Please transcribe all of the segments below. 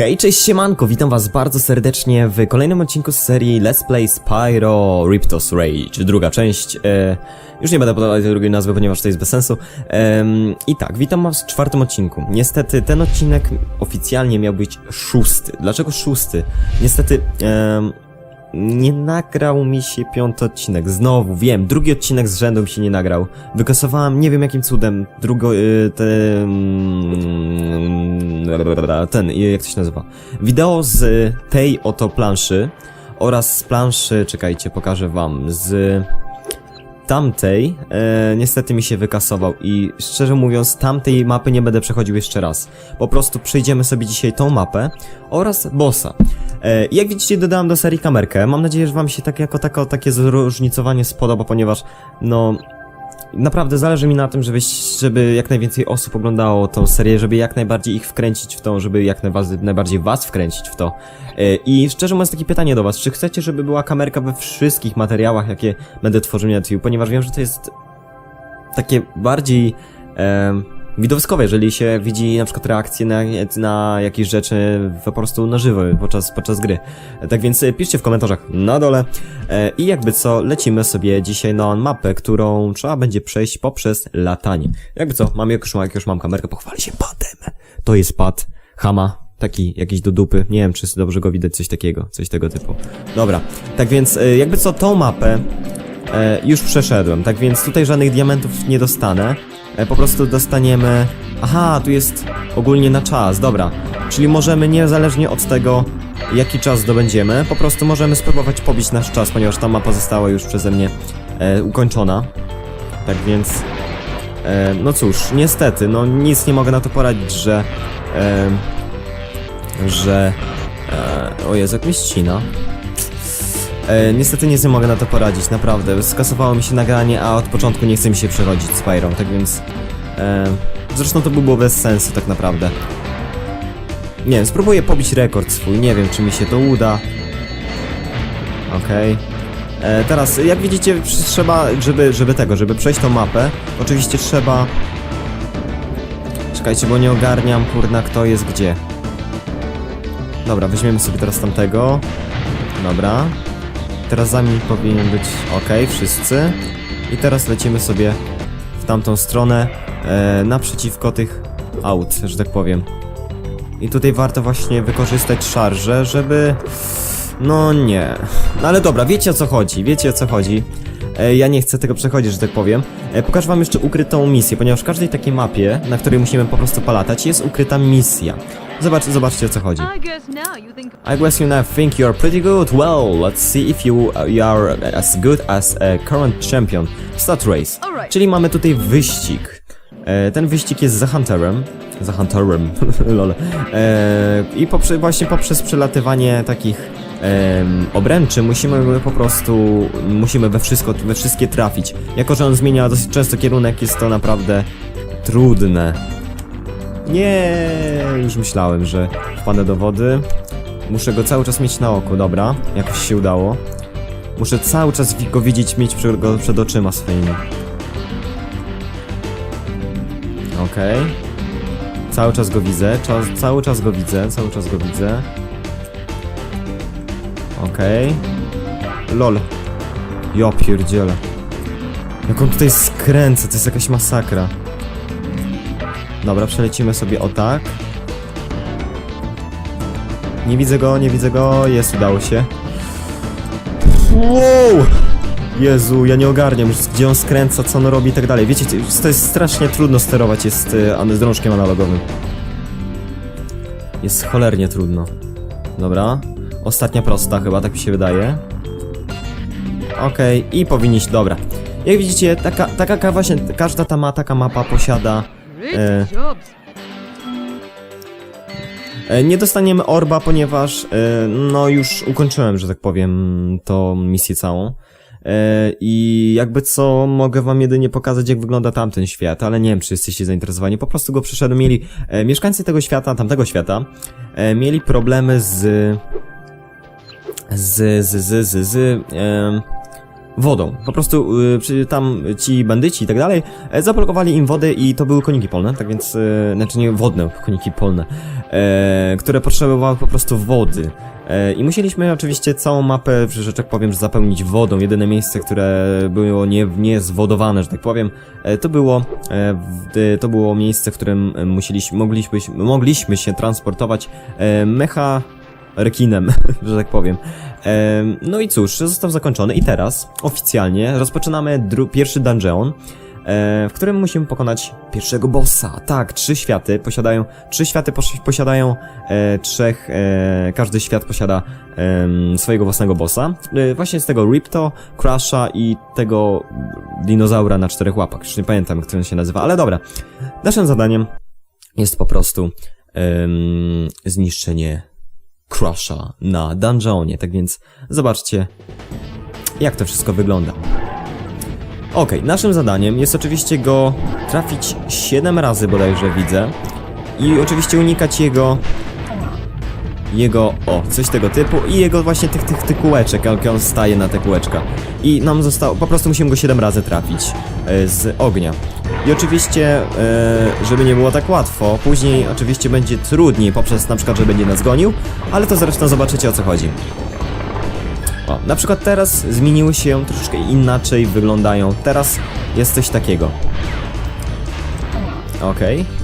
Hej, cześć siemanko, witam was bardzo serdecznie w kolejnym odcinku z serii Let's Play Spyro Riptos Rage, druga część. E, już nie będę podawać drugiej nazwy, ponieważ to jest bez sensu. Em, I tak, witam was w czwartym odcinku. Niestety ten odcinek oficjalnie miał być szósty. Dlaczego szósty? Niestety... em, nie nagrał mi się piąty odcinek. Znowu, wiem, drugi odcinek z rzędu mi się nie nagrał. Wykasowałem, nie wiem jakim cudem, drugo, y, te, mm, ten, jak to się nazywa? Wideo z tej oto planszy oraz z planszy, czekajcie, pokażę wam, z tamtej e, niestety mi się wykasował i szczerze mówiąc tamtej mapy nie będę przechodził jeszcze raz. Po prostu przejdziemy sobie dzisiaj tą mapę oraz bossa. E, jak widzicie dodałem do serii kamerkę. Mam nadzieję, że wam się tak jako tako, takie zróżnicowanie spodoba, ponieważ no naprawdę zależy mi na tym, żeby, żeby jak najwięcej osób oglądało tą serię, żeby jak najbardziej ich wkręcić w to, żeby jak najbardziej was wkręcić w to. E, I szczerze mówiąc takie pytanie do was, czy chcecie, żeby była kamerka we wszystkich materiałach, jakie będę tworzył na YouTube, ponieważ wiem, że to jest takie bardziej em, widowiskowe, jeżeli się widzi na przykład reakcje na, na jakieś rzeczy po prostu na żywo podczas, podczas gry. Tak więc e, piszcie w komentarzach na dole e, i jakby co, lecimy sobie dzisiaj na mapę, którą trzeba będzie przejść poprzez latanie. Jakby co, mam już, jak już mam kamerkę, pochwalę się padem. To jest pad Hama, taki jakiś do dupy, nie wiem czy dobrze go widać, coś takiego, coś tego typu. Dobra, tak więc e, jakby co, tą mapę E, już przeszedłem, tak więc tutaj żadnych diamentów nie dostanę. E, po prostu dostaniemy... Aha, tu jest ogólnie na czas, dobra. Czyli możemy niezależnie od tego, jaki czas zdobędziemy, po prostu możemy spróbować pobić nasz czas, ponieważ ta mapa została już przeze mnie e, ukończona. Tak więc... E, no cóż, niestety, no nic nie mogę na to poradzić, że... E, że... E, o Jezu, jak mnie ścina. E, niestety nic nie mogę na to poradzić, naprawdę. Skasowało mi się nagranie, a od początku nie chce mi się przechodzić z Pyro, tak więc... E, zresztą to by było bez sensu tak naprawdę. Nie wiem, spróbuję pobić rekord swój, nie wiem czy mi się to uda. Okej. E, Teraz, jak widzicie, trzeba, żeby, żeby tego, żeby przejść tą mapę, oczywiście trzeba... Czekajcie, bo nie ogarniam, kurna, kto jest gdzie. Dobra, weźmiemy sobie teraz tamtego. Dobra. Teraz za nami powinien być ok, wszyscy. I teraz lecimy sobie w tamtą stronę, e, naprzeciwko tych aut, że tak powiem. I tutaj warto właśnie wykorzystać szarże, żeby... No nie. No ale dobra, wiecie o co chodzi, wiecie o co chodzi. E, ja nie chcę tego przechodzić, że tak powiem. E, pokażę wam jeszcze ukrytą misję, ponieważ w każdej takiej mapie, na której musimy po prostu palatać, jest ukryta misja. Zobacz, zobaczcie o co chodzi. I guess now you now think you're pretty good. Well, let's see if you, uh, you are as good as a current champion. Start race. Czyli mamy tutaj wyścig. E, ten wyścig jest za Hunterem. Za Hunterem, lol. I poprze, właśnie poprzez przelatywanie takich obręczy musimy po prostu, musimy we wszystko, we wszystkie trafić. Jako, że on zmienia dosyć często kierunek, jest to naprawdę trudne. Nie, już myślałem, że wpadę do wody. Muszę go cały czas mieć na oku, dobra. Jakoś się udało. Muszę cały czas go widzieć, mieć go przed oczyma swoimi. Okej. Cały czas go widzę, czas, cały czas go widzę, cały czas go widzę. Okej. Lol. Ja pierdzielę. Jak on tutaj skręca, to jest jakaś masakra. Dobra, przelecimy sobie o tak. Nie widzę go, nie widzę go. Jest, udało się. Wow! Jezu, ja nie ogarniam gdzie on skręca, co on robi i tak dalej. Wiecie, to jest strasznie trudno sterować jest y, z drążkiem analogowym. Jest cholernie trudno. Dobra. Ostatnia prosta chyba, tak mi się wydaje. Okej, i powinniśmy, dobra. Jak widzicie, taka, taka ka- właśnie, każda ta ma, taka mapa posiada jobs. E, Nie dostaniemy orba, ponieważ e, no już ukończyłem, że tak powiem, tą misję całą. E, I jakby co, mogę wam jedynie pokazać, jak wygląda tamten świat, ale nie wiem, czy jesteście zainteresowani. Po prostu go przeszedłem. Mieli e, mieszkańcy tego świata, tamtego świata, e, mieli problemy z. z. z. z. z. z em, wodą. Po prostu y, tam ci bandyci i tak dalej e, zablokowali im wodę i to były koniki polne, tak więc, e, znaczy nie wodne, koniki polne, e, które potrzebowały po prostu wody. E, I musieliśmy oczywiście całą mapę, że, tak powiem, zapełnić wodą. Jedyne miejsce, które było nie, zwodowane, że tak powiem, e, to było, e, to było miejsce, w którym e, musieliśmy, mogliśmy, mogliśmy się transportować e, mecha rekinem, że tak powiem. Em, No i cóż, został zakończony i teraz oficjalnie rozpoczynamy pierwszy dungeon, e, w którym musimy pokonać pierwszego bossa. Tak, trzy światy posiadają, trzy światy posi- posiadają e, trzech, e, każdy świat posiada em, swojego własnego bossa. E, właśnie z tego Ripto, Crusha i tego dinozaura na czterech łapach. Już nie pamiętam, jak on się nazywa, ale dobra. Naszym zadaniem jest po prostu em, zniszczenie Crusha na dungeonie, tak więc zobaczcie, jak to wszystko wygląda. Okej, naszym zadaniem jest oczywiście go trafić 7 razy bodajże widzę i oczywiście unikać jego jego, o, coś tego typu i jego właśnie tych, tych, tych kółeczek, jak on staje na te kółeczka. I nam zostało, po prostu musimy go 7 razy trafić e, z ognia. I oczywiście, e, żeby nie było tak łatwo, później oczywiście będzie trudniej poprzez na przykład, że będzie nas gonił, ale to zresztą zobaczycie o co chodzi. O, na przykład teraz zmieniły się troszeczkę inaczej wyglądają. Teraz jest coś takiego. Okej.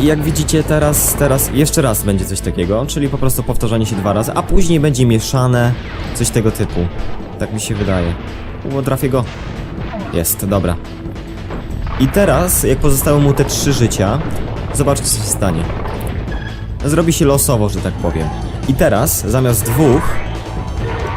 I jak widzicie teraz, teraz jeszcze raz będzie coś takiego, czyli po prostu powtarzanie się dwa razy, a później będzie mieszane coś tego typu. Tak mi się wydaje. O, trafię go. Jest, dobra. I teraz, jak pozostały mu te trzy życia, zobaczcie co się stanie. Zrobi się losowo, że tak powiem. I teraz, zamiast dwóch,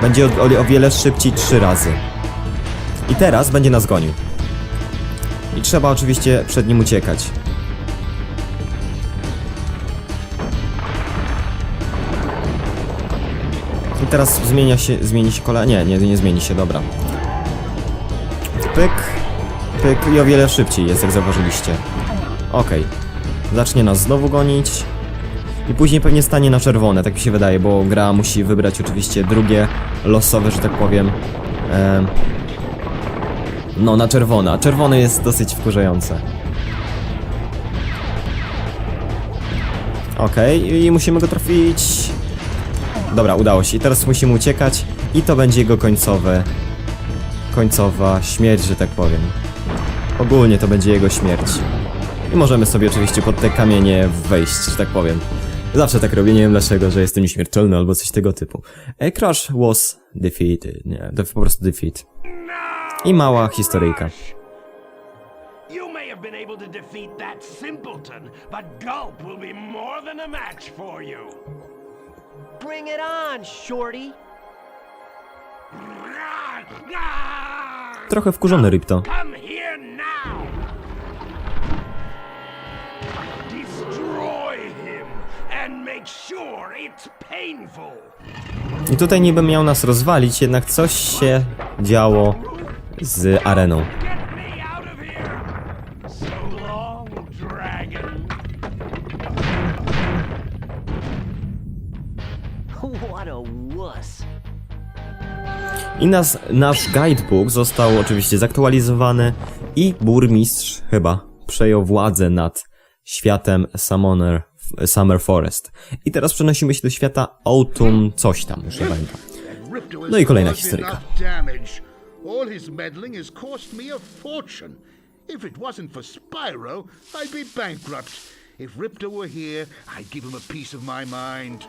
będzie o, o, o wiele szybciej trzy razy. I teraz będzie nas gonił. I trzeba oczywiście przed nim uciekać. Teraz zmienia się, zmieni się kolej. Nie, nie, nie zmieni się, dobra. Pyk, pyk i o wiele szybciej jest, jak zauważyliście. Okej. Zacznie nas znowu gonić. I później pewnie stanie na czerwone, tak mi się wydaje, bo gra musi wybrać oczywiście drugie losowe, że tak powiem. Em, no, na czerwone. A czerwone jest dosyć wkurzające. Okej, i musimy go trafić. Dobra, udało się. I teraz musimy uciekać i to będzie jego końcowe... Końcowa śmierć, że tak powiem. Ogólnie to będzie jego śmierć. I możemy sobie oczywiście pod te kamienie wejść, że tak powiem. Zawsze tak robię, nie wiem dlaczego, że jestem nieśmiertelny albo coś tego typu. E, Crash was defeated. Nie, to po prostu defeat. I mała historyjka. Able to defeat that simpleton, but Gulp will be more than a match for you. Bring it on, Shorty. Trochę wkurzony Ripto. Come here now! Destroy him and make sure it's painful. I tutaj niby miał nas rozwalić, jednak coś się działo z areną. I nas, nasz guidebook został oczywiście zaktualizowany i burmistrz chyba przejął władzę nad światem Summoner, Summer Forest. I teraz przenosimy się do świata Autumn coś tam, już nie pamiętam. No i kolejna historyjka. All his meddling has cost me a fortune. If it wasn't for Spyro, I'd be bankrupt. If Riptor were here, I'd give him a piece of my mind.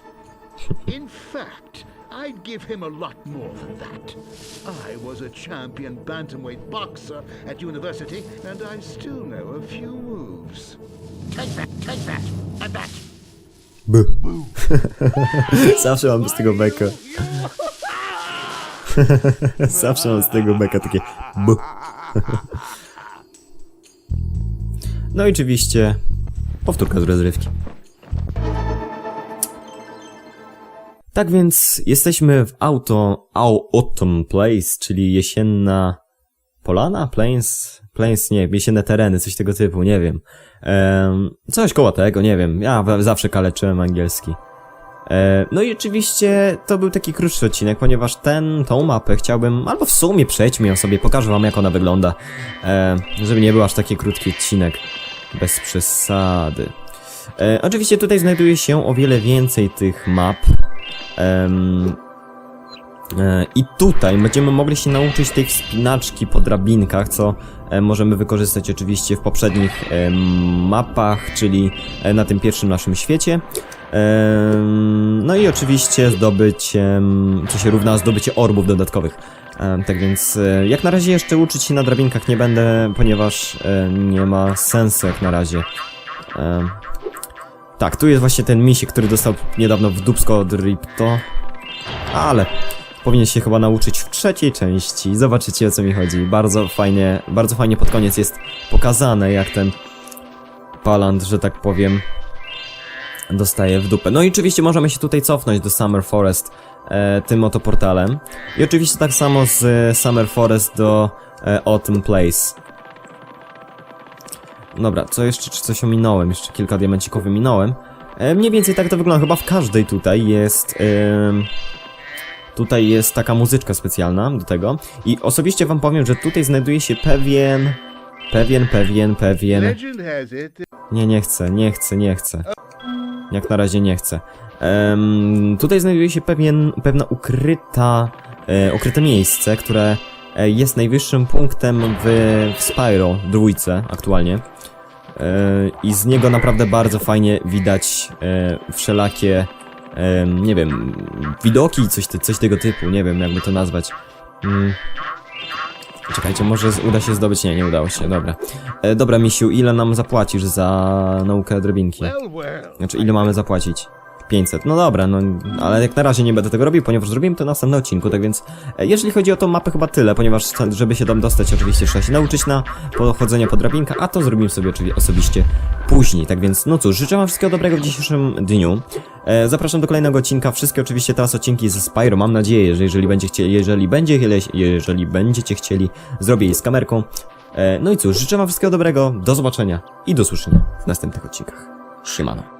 In fact, I'd give him a lot more than that. I was a champion bantamweight boxer at university, and I still know a few moves. Take that, take that, and that. B. Zawsze mam z tego beka. Zawsze mam z tego beka takie B. No i oczywiście powtórka z rozrywki. Tak więc jesteśmy w auto, au, Autumn Place, czyli jesienna polana? Plains? Plains, nie, jesienne tereny, coś tego typu, nie wiem. Em, coś koło tego, nie wiem. Ja zawsze kaleczyłem angielski. No i oczywiście to był taki krótszy odcinek, ponieważ ten, tą mapę chciałbym, albo w sumie przejdźmy ją sobie, pokażę wam jak ona wygląda, żeby nie był aż taki krótki odcinek, bez przesady. E, oczywiście tutaj znajduje się o wiele więcej tych map. E, I tutaj będziemy mogli się nauczyć tej wspinaczki po drabinkach, co e, możemy wykorzystać oczywiście w poprzednich em, mapach, czyli e, na tym pierwszym naszym świecie. No i oczywiście zdobyć, em, co się równa zdobycie orbów dodatkowych. Tak więc e, jak na razie jeszcze uczyć się na drabinkach nie będę, ponieważ e, nie ma sensu jak na razie. Tak, tu jest właśnie ten misiek, który dostał niedawno w dubsko od Ripto. Ale powinien się chyba nauczyć w trzeciej części. Zobaczycie o co mi chodzi. Bardzo fajnie, bardzo fajnie pod koniec jest pokazane, jak ten palant, że tak powiem, dostaje w dupę. No i oczywiście możemy się tutaj cofnąć do Summer Forest e, tym oto portalem. I oczywiście tak samo z e, Summer Forest do e, Autumn Place. Dobra, co jeszcze, czy coś ominąłem? Jeszcze kilka diamencików wyminąłem. E, mniej więcej tak to wygląda, chyba w każdej tutaj jest... tutaj jest taka muzyczka specjalna do tego. I osobiście wam powiem, że tutaj znajduje się pewien... Pewien, pewien, pewien... Nie, nie chcę, nie chcę, nie chcę. Jak na razie nie chcę. Em, tutaj znajduje się pewien, pewna ukryta, e, ukryte miejsce, które jest najwyższym punktem w, w Spyro dwójce aktualnie. E, I z niego naprawdę bardzo fajnie widać e, wszelakie, nie wiem, widoki, coś, coś tego typu, nie wiem jakby to nazwać. Mm. Czekajcie, może uda się zdobyć? Nie, nie udało się, dobra. E, dobra, Misiu, ile nam zapłacisz za naukę well. Znaczy, ile mamy zapłacić? 500. No dobra, no, ale jak na razie nie będę tego robił, ponieważ zrobiłem to na następnym odcinku, tak więc e, jeżeli chodzi o tą mapę chyba tyle, ponieważ żeby się tam dostać oczywiście trzeba się nauczyć na pochodzenie po drabinkach, a to zrobimy sobie oczywiście osobiście później, tak więc no cóż, życzę wam wszystkiego dobrego w dzisiejszym dniu. E, zapraszam do kolejnego odcinka, wszystkie oczywiście teraz odcinki ze Spyro, mam nadzieję, że jeżeli będzie chcieli, jeżeli będzie, jeżeli będziecie chcieli, zrobię je z kamerką. E, no i cóż, życzę wam wszystkiego dobrego, do zobaczenia i do słyszenia w następnych odcinkach. Siemano.